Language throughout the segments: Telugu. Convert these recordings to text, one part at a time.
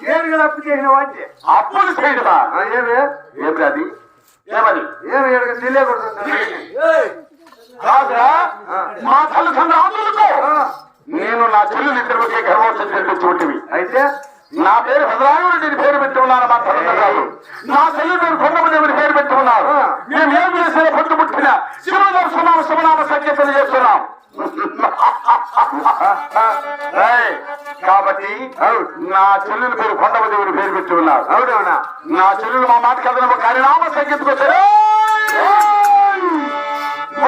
కదా అప్పు చేసిన వాటి అప్పులు చేయడమా ఏమి? ఏమి అది? ఏమని ఏమి ఏడు తెలియకూడదు కాదురా. మా తల్లిదండ్రులకు నేను నా చెల్లెలు ఇద్దరికి గర్వోత్సవం జరిపించుకుంటువి అయితే? నా పేరు హృదయాయుడు పేరు పెట్టి ఉన్నాను మా తల్లిదండ్రులు నా చెల్లి పేరు కొండమదేవుని పేరు పెట్టి ఉన్నారు. మేము ఏం చేసిన పొద్దు పుట్టిన శివదర్శనామ శివనామ సంకేతం చేస్తున్నాం కాబట్టి నా చెల్లెల పేరు కొండమదేవుని పేరు పెట్టి ఉన్నారు. అవునవునా? నా చెల్లెలు మా మాట కదన కానీ నామ సంగీతకొచ్చారు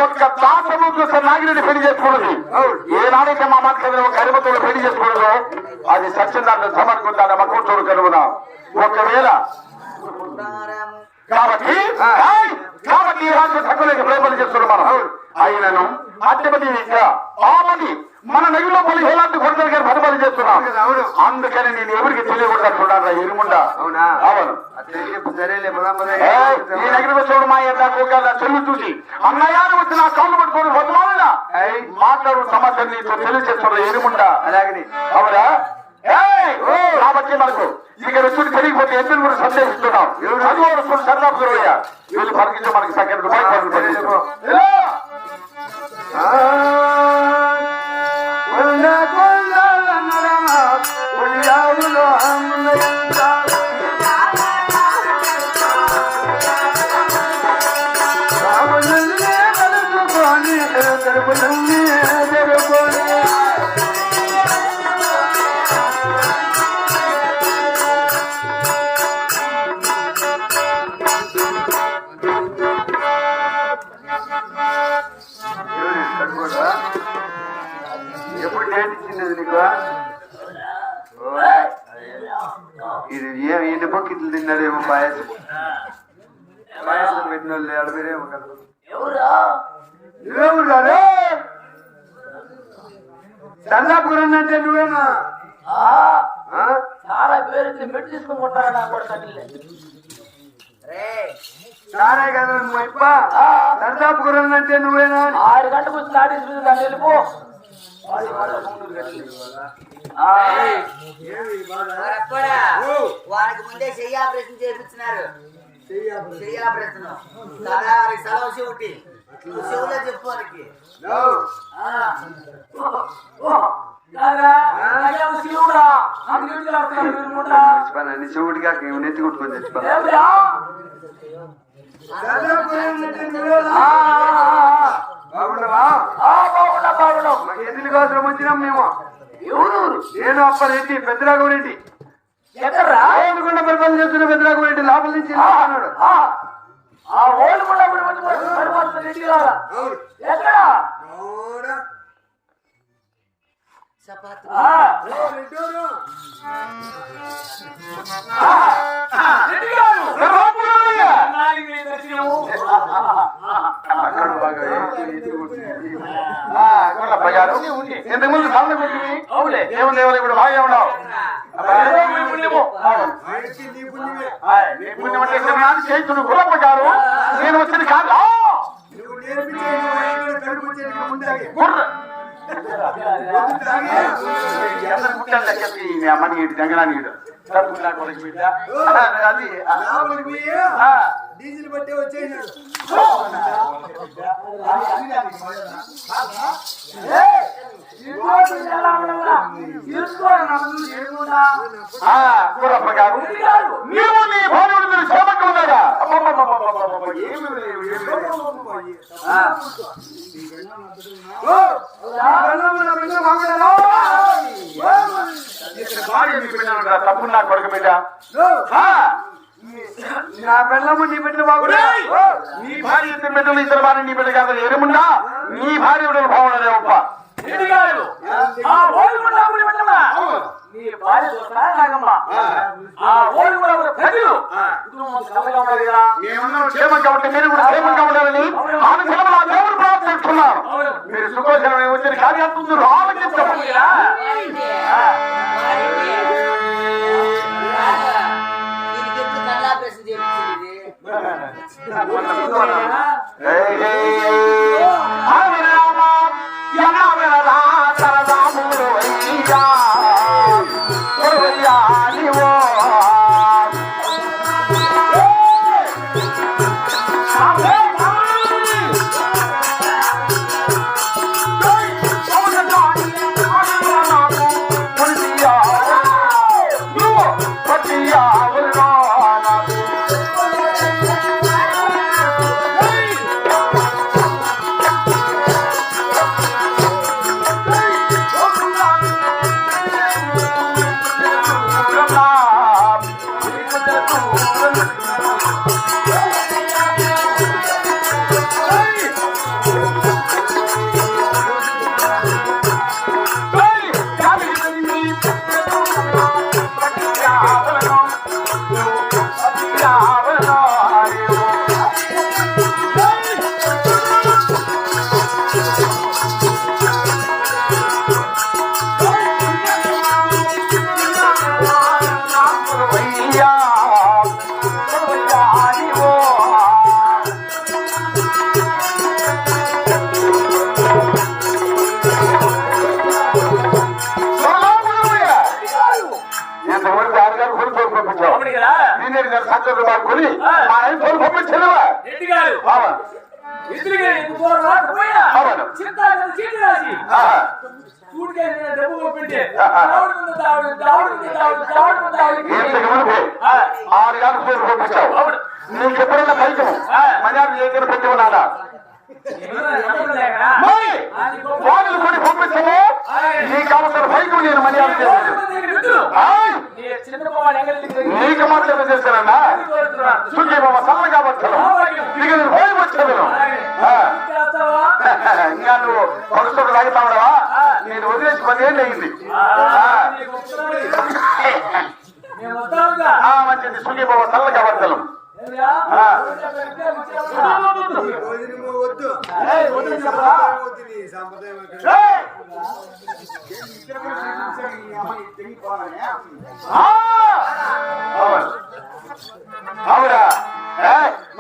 ఒక్క దాసము చూస్తే నాగిరెడ్డి పెళ్ళి చేసుకున్నది ఏనాడైతే మా మాట కదన ఒక హరిమతులు పెళ్ళి చేసుకున్నదో అది సత్యనారాయణ సమర్పించాలి మా కూతురు కనుగొన. ఒకవేళ కాబట్టి కాబట్టి ఈ రాష్ట్ర తక్కువలేక ప్రేమలు చేస్తున్నాం మనం. అయినను ఇంకా ఆమని మన నగిలో పలు ఎలాంటి కొరతలు గారు పదమలు చేస్తున్నాం. అందుకని నేను ఎవరికి తెలియకూడదు అనుకున్నాను ఎరుముండా అవునా? అవును. ఈ దగ్గర చూడు మా చెల్లు చూసి. అన్నయ్యారు వచ్చి నా కాళ్ళు పట్టుకొని ఏయ్, మాట్లాడు సమాచారం నీతో తెలియజేస్తున్నా ఎరుముండా అలాగని. అవునా? కాబట్టి మనకు. ఇక్కడ వచ్చి తెలియకపోతే ఎందుకు కూడా సందేహిస్తున్నాం అది వస్తుంది సరదా గురవయ్య వీళ్ళు పలికించి మనకి సెకండ్ ఆ, ఇది ఏ- ఎన్ని బొక్కిట్లు తిన్నారేమో పాయసం? పాయసం పెట్టిన వాళ్ళు ఎడబెరేమో కదా చల్లాపురం అంటే నువ్వేనా? ఆ? చాలా పేరు మెట్టు తీసుకుని కొట్టారు నా కూడా సారే కదా నువ్వు ఇప్ప. సర్దాపురం అంటే నువ్వేనా? ఆరు గంటకు వచ్చి నాటి వెళ్ళిపో. వారికి ముందే చెయ్యి ఆపరేషన్ చేయించినారు. చెయ్యి ఆపరేషన్. వారికి సెలవు చెవిటి చెవులో చెప్పు వారికి నీ. చెవుడిగా నెత్తి కొట్టుకొని ఆ, ఆ, బాగున్నా బాగున్నా. మాకు వచ్చినాం మేము. నేను అప్పరెడ్డి పెద్దరాఘవరెడ్డి ఎక్కడ్రా ఏనుగుండ పరిపాలన చేస్తున్న పెద్దరాఘవరెడ్డి లోపల నుంచి అన్నాడు ఆ, మంచి పరిపాలన రారా ఎక్కడ చపాతి ఆ, ఆ, ఇంటికి రారు. నాలుగు వేలు దర్శనము. అక్కడ బాగా ఎత్తి- ఎత్తి కొట్టుకుంది. ఇంతకు ముందు సాధన కొట్టింది ఏముంది ఎవరు ఇప్పుడు? బాగా ఉన్నావు. పుణ్యము. నీ పుణ్యం అంటే చేతుడు గురపగారు నేను వచ్చింది కాదు. గుర్ర. అమ్మని జంగనాన్ని అది. డీజిల్ పట్టే వచ్చేసినాడు. నీవు నీ మీరు క్షేమంగా ఉన్నారా తప్పున్నా కొడుకు బిడ్డ నా పిల్లము నీ బిడ్డలు బాగుండా నీ భార్య ఇద్దరు బిడ్డలు ఇద్దరు భార్య నీ బిడ్డ కాదు ఎరుముండా? నీ భార్య బిడ్డలు బాగున్నారే ఒప్ప రారు. ఆ కూడా అప్పుడు పెట్టమా? నీ భార్య చూస్తారా నాగమ్మ ఆ కూడా ఒక ప్రజలు. కదా. మేమున్నాం క్షేమం కాబట్టి మీరు కూడా క్షేమంగా ఉండాలని దేవుడు ప్రార్థిస్తున్నాను మీరు సుఖోశనం వచ్చిన ఆలోచించండి దావుడు దావుడు ముందు దావుడు ఇంతకు మునిపే ఆరు గారు తోలు పంపించావు. నీకు ఎప్పుడైనా ఆ. మర్యాద ఏకైనా పెట్టి ఉన్నాడా. వాళ్ళు కొని పంపించము. నీకు కావలసిన పైకం నేను మర్యాద చేస్తాను. నీకు మాత్రమే చేశానన్నా. సుఖీ బాబా సల్లగా వచ్చాను నీకు నేను పోయి వచ్చాను? ఇంకా నువ్వు పలుసుకు లాగుతావా నేను వదిలేసి అయింది. మేము వస్తాముగా. ఆ, మంచిది సుఖీ బాబా ఏందిరా? ఆ. వద్దు సంప్రదాయం ఎక్కడ?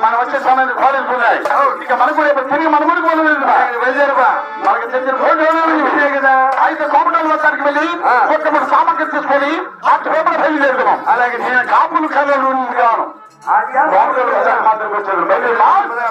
మనం వచ్చే సమయం కాలేజ్ ఉన్నాయి ఇక మనకు కూడా ఇప్పుడు తిరిగి మన ముడి పోలేదు వెళ్ళారుగా మనకి తెలిసిన ఫోటో కదా అయితే కోమటల్ వస్తానికి వెళ్ళి కొంచెం సామగ్రి తీసుకొని ఆ పేపర్ బయలుదేరుతున్నాం అలాగే నేను కాపులు కలలు గాను కోమటల్ వస్తానికి మాత్రం వచ్చాను. రాఘవ.